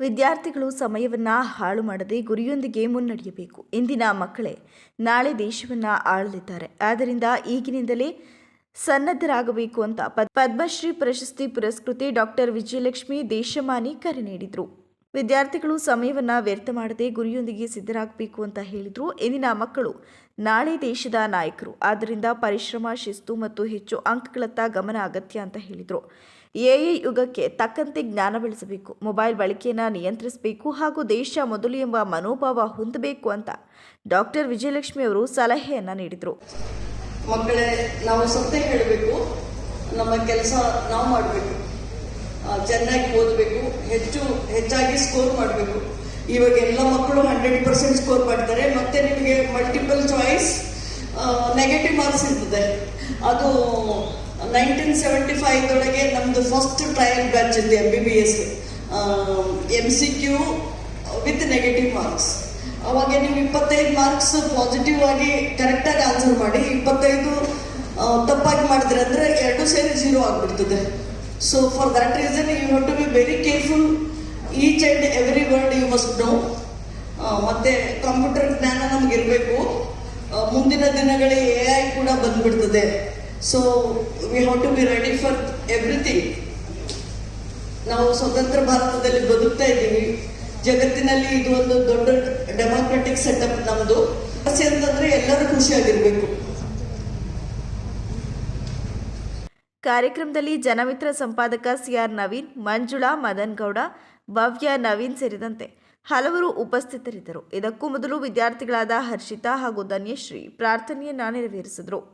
ವಿದ್ಯಾರ್ಥಿಗಳು ಸಮಯವನ್ನು ಹಾಳು ಮಾಡದೆ ಗುರಿಯೊಂದಿಗೆ ಮುನ್ನಡೆಯಬೇಕು. ಇಂದಿನ ಮಕ್ಕಳೇ, ನಾಳೆ ದೇಶವನ್ನು ಆಳಲಿದ್ದಾರೆ. ಆದ್ದರಿಂದ ಈಗಿನಿಂದಲೇ ಸನ್ನದ್ಧರಾಗಬೇಕು ಅಂತ ಪದ್- ಪದ್ಮಶ್ರೀ ಪ್ರಶಸ್ತಿ ಪುರಸ್ಕೃತಿ ಡಾಕ್ಟರ್ ವಿಜಯಲಕ್ಷ್ಮಿ ದೇಶಮಾನಿ ಕರೆ ನೀಡಿದರು. ವಿದ್ಯಾರ್ಥಿಗಳು ಸಮಯವನ್ನು ವ್ಯರ್ಥ ಮಾಡದೆ ಗುರಿಯೊಂದಿಗೆ ಸಿದ್ಧರಾಗಬೇಕು ಅಂತ ಹೇಳಿದರು. ಇಂದಿನ ಮಕ್ಕಳು ನಾಳೆ ದೇಶದ ನಾಯಕರು. ಆದ್ದರಿಂದ ಪರಿಶ್ರಮ, ಶಿಸ್ತು ಮತ್ತು ಹೆಚ್ಚು ಅಂಕಗಳತ್ತ ಗಮನ ಅಗತ್ಯ ಅಂತ ಹೇಳಿದರು. ಎಐ ಯುಗಕ್ಕೆ ತಕ್ಕಂತೆ ಜ್ಞಾನ ಬೆಳೆಸಬೇಕು. ಮೊಬೈಲ್ ಬಳಕೆಯನ್ನು ನಿಯಂತ್ರಿಸಬೇಕು ಹಾಗೂ ದೇಶ ಮೊದಲು ಎಂಬ ಮನೋಭಾವ ಹೊಂದಬೇಕು ಅಂತ ಡಾಕ್ಟರ್ ವಿಜಯಲಕ್ಷ್ಮಿ ಅವರು ಸಲಹೆಯನ್ನು ನೀಡಿದರು. ಮಕ್ಕಳೇ, ನಾವು ಸತ್ಯ ಹೇಳಬೇಕು. ನಮ್ಮ ಕೆಲಸ ನಾವು ಮಾಡಬೇಕು. ಚೆನ್ನಾಗಿ ಓದಬೇಕು. ಹೆಚ್ಚು ಹೆಚ್ಚಾಗಿ ಸ್ಕೋರ್ ಮಾಡಬೇಕು. ಇವಾಗ ಎಲ್ಲ ಮಕ್ಕಳು ಹಂಡ್ರೆಡ್ ಪರ್ಸೆಂಟ್ ಸ್ಕೋರ್ ಮಾಡ್ತಾರೆ. ಮತ್ತೆ ನಿಮಗೆ ಮಲ್ಟಿಪಲ್ ಚಾಯ್ಸ್ ನೆಗೆಟಿವ್ ಮಾರ್ಕ್ಸ್ ಇರ್ತದೆ. ಅದು ನೈನ್ಟೀನ್ ಸೆವೆಂಟಿ ಫೈವ್ ಒಳಗೆ ನಮ್ಮದು ಫಸ್ಟ್ ಟ್ರಯಲ್ ಬ್ಯಾಚ್ ಇತ್ತು M B B S M C Q with negative marks ಅವಾಗ ನೀವು ಇಪ್ಪತ್ತೈದು ಮಾರ್ಕ್ಸ್ ಪಾಸಿಟಿವ್ ಆಗಿ ಕರೆಕ್ಟಾಗಿ ಆನ್ಸರ್ ಮಾಡಿ, ಇಪ್ಪತ್ತೈದು ತಪ್ಪಾಗಿ ಮಾಡಿದ್ರೆ ಅಂದ್ರೆ ಎರಡು ಸೇರಿ ಜೀರೋ ಆಗಿಬಿಡ್ತದೆ. So for that reason you have very careful each and every word you must know ಮತ್ತೆ ಕಂಪ್ಯೂಟರ್ ಜ್ಞಾನ ನಮ್ಗೆ ಇರಬೇಕು ಮುಂದಿನ ದಿನಗಳಲ್ಲಿ ಎ ಐ ಕೂಡ ಬಂದ್ಬಿಡ್ತದೆ. So we have to be ready for everything ನಾವು ಸ್ವತಂತ್ರ ಭಾರತದಲ್ಲಿ ಬದುಕ್ತಾ ಇದ್ದೀವಿ. ಜಗತ್ತಿನಲ್ಲಿ ಇದು ಒಂದು ದೊಡ್ಡ ಡೆಮಾಕ್ರೆಟಿಕ್ ಸೆಟಪ್ ನಮ್ದು. ಸಮಸ್ಯೆ ಅಂತಂದ್ರೆ ಎಲ್ಲರೂ ಖುಷಿಯಾಗಿರ್ಬೇಕು ಕಾರ್ಯಕ್ರಮದಲ್ಲಿ ಜನಮಿತ್ರ ಸಂಪಾದಕ ಸಿಆರ್ ನವೀನ್, ಮಂಜುಳಾ ಮದನ್ ಗೌಡ ಭವ್ಯ ನವೀನ್ ಸೇರಿದಂತೆ ಹಲವರು ಉಪಸ್ಥಿತರಿದ್ದರು. ಇದಕ್ಕೂ ಮೊದಲು ವಿದ್ಯಾರ್ಥಿಗಳಾದ ಹರ್ಷಿತಾ ಹಾಗೂ ಧನ್ಯಶ್ರೀ ಪ್ರಾರ್ಥನೆಯನ್ನ ನೆರವೇರಿಸಿದರು.